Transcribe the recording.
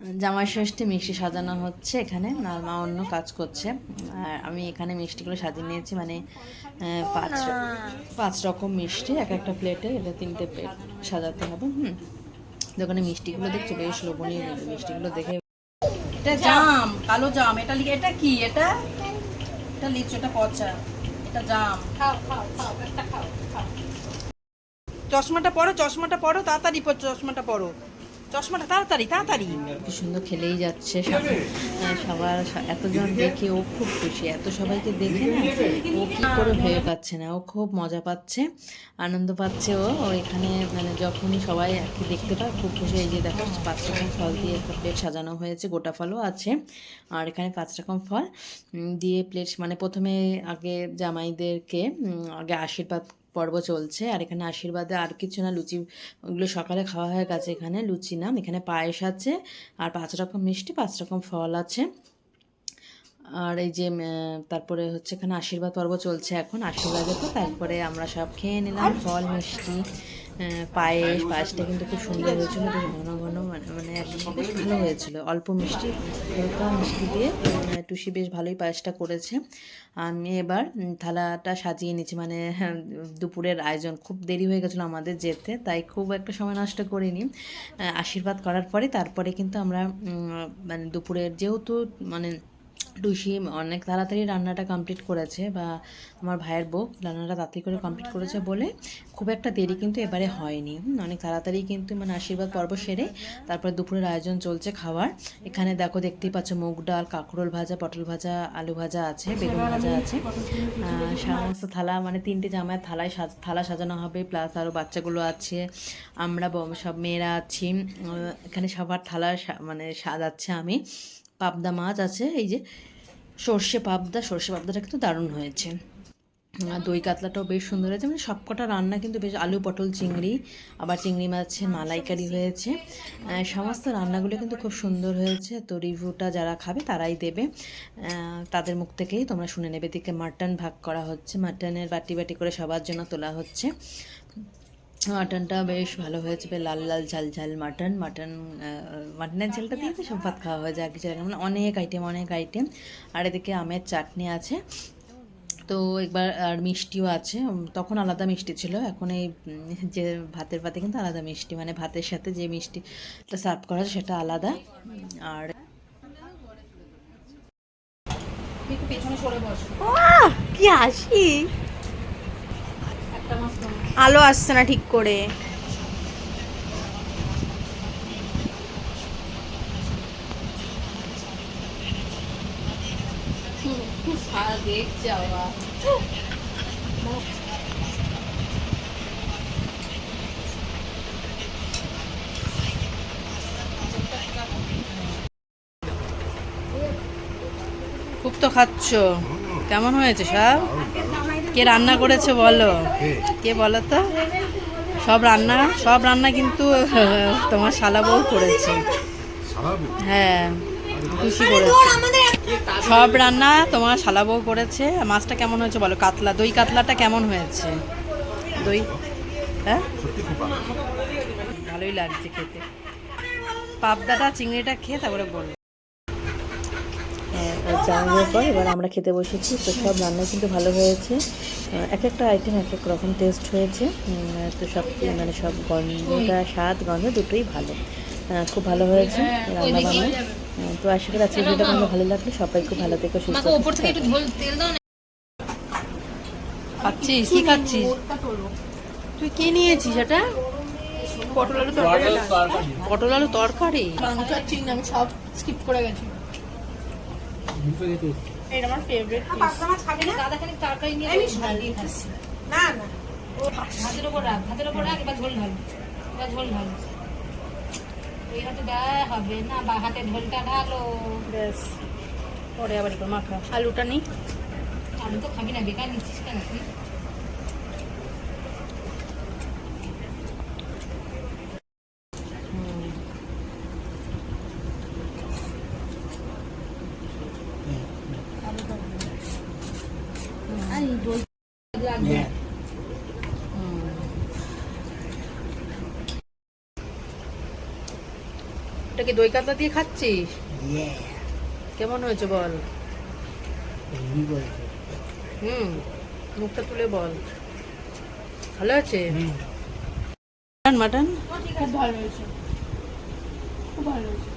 জামাই ষষ্ঠী মিষ্টি সাজানো হচ্ছে এখানে। আর মা অন্য কাজ করছে। আর আমি এখানে মিষ্টিগুলো সাজিয়ে নিয়েছি মানে পাঁচ পাঁচ রকম মিষ্টি এক একটা প্লেটে এটা তিনটে প্লেট সাজাতে হবে হুম। দোকানে মিষ্টিগুলো দেখছ বেশ লোভনীয় মিষ্টিগুলো দেখে। এটা জাম কালো জাম এটা লি- এটা কি? এটা? এটা লিচু এটা পচা এটা জাম। চশমাটা পরো চশমাটা পরো তাড়াতাড়ি পর চশমাটা পরো। চশমাটা, তাড়াতাড়ি তাড়াতাড়ি। কি সুন্দর খেলেই যাচ্ছে সবার এতজন দেখে ও খুব খুশি। এত সবাইকে দেখে না, ও কি করে ভেবে পাচ্ছে না? ও খুব মজা পাচ্ছে, আনন্দ পাচ্ছে ও। ও এখানে মানে যখনই সবাই আর কি দেখতে পায়, খুব খুশি। এই যে দেখো, পাঁচ রকম ফল দিয়ে একটা প্লেট সাজানো হয়েছে, গোটা ফলও আছে। আর এখানে পাঁচ রকম ফল দিয়ে প্লেট মানে প্রথমে আগে জামাইদেরকে আগে আশীর্বাদ পর্ব চলছে। আর এখানে আশীর্বাদে আর কিছু না, লুচি ওগুলো সকালে খাওয়া হয়ে গেছে এখানে, লুচি নাম। এখানে পায়েস আছে আর পাঁচ রকম মিষ্টি, পাঁচ রকম ফল আছে। আর এই যে তারপরে হচ্ছে এখানে আশীর্বাদ পর্ব চলছে এখন, আশীর্বাদে তো তারপরে আমরা সব খেয়ে নিলাম, ফল, মিষ্টি। পায়েস পায়েসটা কিন্তু খুব সুন্দর হয়েছিল বেশ ঘন ঘন মানে মানে একদম বেশ ভালো হয়েছিল। অল্প মিষ্টি হালকা মিষ্টি দিয়ে টুসি বেশ ভালোই পায়েসটা করেছে। আমি এবার থালাটা সাজিয়ে নিচ্ছি মানে হ্যাঁ, দুপুরের আয়োজন। খুব দেরি হয়ে গেছিল আমাদের যেতে তাই খুব একটা সময় নষ্ট করিনি। আশীর্বাদ করার পরে তারপরে কিন্তু আমরা মানে দুপুরের যেহেতু মানে টুসি অনেক তাড়াতাড়ি রান্নাটা কমপ্লিট করেছে বা আমার ভাইয়ের বউ রান্নাটা তাড়াতাড়ি করে কমপ্লিট করেছে বলে খুব একটা দেরি কিন্তু এবারে হয়নি। অনেক তাড়াতাড়ি কিন্তু মানে আশীর্বাদ পর্ব সেরে তারপরে দুপুরের আয়োজন চলছে খাওয়ার। এখানে দেখো দেখতেই পাচ্ছ মুগ ডাল, কাঁকরোল ভাজা, পটল ভাজা, আলু ভাজা আছে, বেগুন ভাজা আছে। সমস্ত থালা মানে তিনটে জামায় থালায় সাজ, থালা সাজানো হবে প্লাস আরও বাচ্চাগুলো আছে, আমরা সব মেয়েরা আছি। এখানে সবার থালা মানে সাজাচ্ছে আমি। পাবদা মাছ আছে এই যে সর্ষে পাবদা সর্ষে পাবদাটা কিন্তু দারুণ হয়েছে। আর দই কাতলাটাও বেশ সুন্দর হয়েছে মানে সবকটা রান্না কিন্তু বেশ আলু পটল চিংড়ি আবার চিংড়ি মাছের মালাইকারি হয়েছে। সমস্ত রান্নাগুলো কিন্তু খুব সুন্দর হয়েছে তো রিভিউটা যারা খাবে তারাই দেবে। তাদের মুখ থেকেই তোমরা শুনে নেবে। দিকে মাটন ভাগ করা হচ্ছে মাটনের বাটি বাটি করে সবার জন্য তোলা হচ্ছে। মাটনটা বেশ ভালো হয়েছে লাল লাল ঝাল ঝাল মাটন। মাটন মাটনের ঝালটা দিয়ে তো সব ভাত খাওয়া হয়ে যায় আর কিছু মানে অনেক আইটেম অনেক আইটেম আর এদিকে আমের চাটনি আছে। তো একবার আর মিষ্টিও আছে। তখন আলাদা মিষ্টি ছিল। এখন এই যে ভাতের পাতে কিন্তু আলাদা মিষ্টি। মানে ভাতের সাথে যে মিষ্টিটা সার্ভ করা হয় সেটা আলাদা। আর পেছনে সরে বসো। কি হাসি। দাও। আলো আসছে না ঠিক করে। খুব তো খাচ্ছ। কেমন হয়েছে সব? কে রান্না করেছে বলো? কে? বলো তো? সব রান্না সব রান্না কিন্তু তোমার শালা বউ করেছে। হ্যাঁ খুশি করেছে। সব রান্না তোমার শালা বউ করেছে। মাছটা কেমন হয়েছে বলো? কাতলা দই কাতলাটা কেমন হয়েছে? দই? হ্যাঁ? ভালোই লাগছে খেতে। পাবদাটা চিংড়িটা খেয়ে তারপরে বলো জানানোর পর এবার আমরা খেতে বসেছি। তো সব রান্না কিন্তু ভালো হয়েছে। এক একটা আইটেম এক এক রকম টেস্ট হয়েছে। তো সব মানে সব গন্ধটা স্বাদ গন্ধ দুটোই ভালো। খুব ভালো হয়েছে রান্না বান্না। তো আশা করি আজকে ভিডিওটা আমাদের ভালো লাগল। সবাই খুব ভালো থেকে সুস্থ থেকো। খাচ্ছিস? কি খাচ্ছিস? তুই কি নিয়েছিস এটা? পটল আলু তরকারি। পটল আলু তরকারি? মাংস চিংড়ি আমি সব স্কিপ করে গেছি। এটা আমার ফেভারিট দাদা খালি তরকারি নিয়ে ঝাল দিয়ে খাচ্ছি না। না ভাতের ওপর রাখ ভাতের ওপর রাখ এবার ঝোল ঢাল। এবার ঝোল ঢাল। এই হাতে দেয় হবে না বা হাতে ঝোলটা ঢালো। ব্যাস। পরে আবার একটু মাখা। আলুটা নেই। আলু তো খাবি না বেকার নিচ্ছিস কেন তুই? এটা কি দই কাতলা দিয়ে খাচ্ছিস? কেমন হয়েছে বল? হুম মুখটা তুলে বল। ভালো আছে? মাটন খুব ভালো হয়েছে। খুব ভালো হয়েছে।